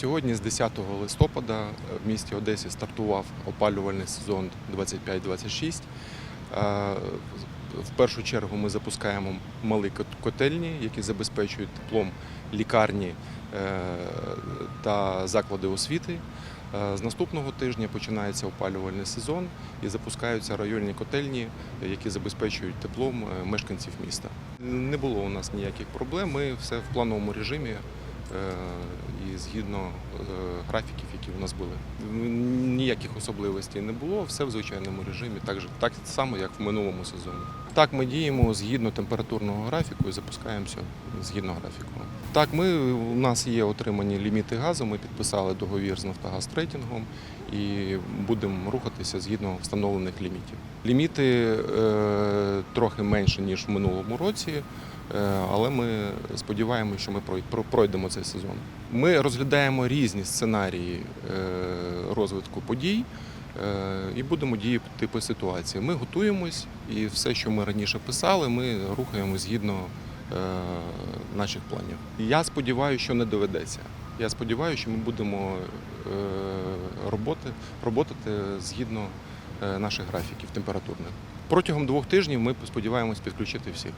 Сьогодні з 10 листопада в місті Одесі стартував опалювальний сезон 25-26. Е, В першу чергу ми запускаємо малі котельні, які забезпечують теплом лікарні е, та заклади освіти. Е, З наступного тижня починається опалювальний сезон і запускаються районні котельні, які забезпечують теплом е, мешканців міста. Не було у нас ніяких проблем. Ми все в плановому режимі е, і згідно е, графіків, які у нас були. Ніяких особливостей не було, все в звичайному режимі, так, же- так само, як в минулому сезоні. Так, ми діємо згідно температурного графіку і запускаємося згідно графіку. Так, ми, у нас є отримані ліміти газу, ми підписали договір з Нафтогаз Трейдингом і будемо рухатися згідно встановлених лімітів. Ліміти е, трохи менше, ніж в минулому році. Е, Але ми сподіваємося, що ми прой- про- пройдемо цей сезон. Ми розглядаємо різні сценарії е, розвитку подій е, і будемо діяти по ситуації. Ми готуємось і все, що ми раніше писали, ми рухаємо згідно е, наших планів. Я сподіваюся, що не доведеться. Я сподіваюся, що ми будемо роботи, роботати згідно наших графіків температурних. Протягом двох тижнів ми сподіваємось підключити всіх.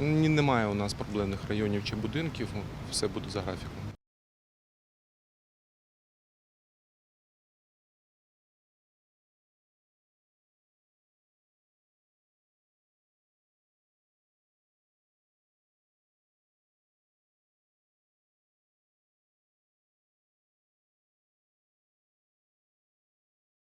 Ні, Немає у нас проблемних районів чи будинків, все буде за графіком.